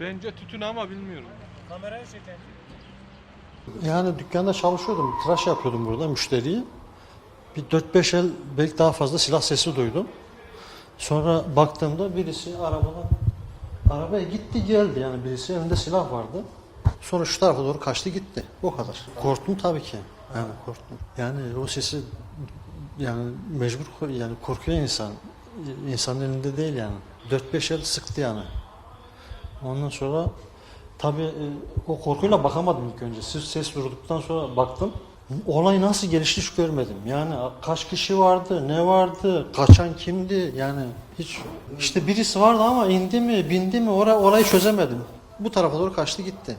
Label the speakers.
Speaker 1: Bence tütün ama bilmiyorum.
Speaker 2: Kameraya çekelim.
Speaker 3: Yani dükkanda çalışıyordum. Tıraş yapıyordum burada müşteriyi. Bir 4-5 el belki daha fazla silah sesi duydum. Sonra baktığımda birisi arabadan arabaya gitti geldi yani birisi elinde silah vardı. Sonra şu tarafa doğru kaçtı gitti. O kadar. Korktum tabii ki. Yani korktum. Yani o sesi yani mecbur yani korkuyor insan. İnsanın elinde değil yani. 4-5 el sıktı yani. Ondan sonra tabii e, o korkuyla bakamadım ilk önce. Ses, ses durduktan sonra baktım. Olay nasıl gelişti hiç görmedim. Yani kaç kişi vardı, ne vardı, kaçan kimdi yani hiç. işte birisi vardı ama indi mi, bindi mi ora, orayı çözemedim. Bu tarafa doğru kaçtı gitti.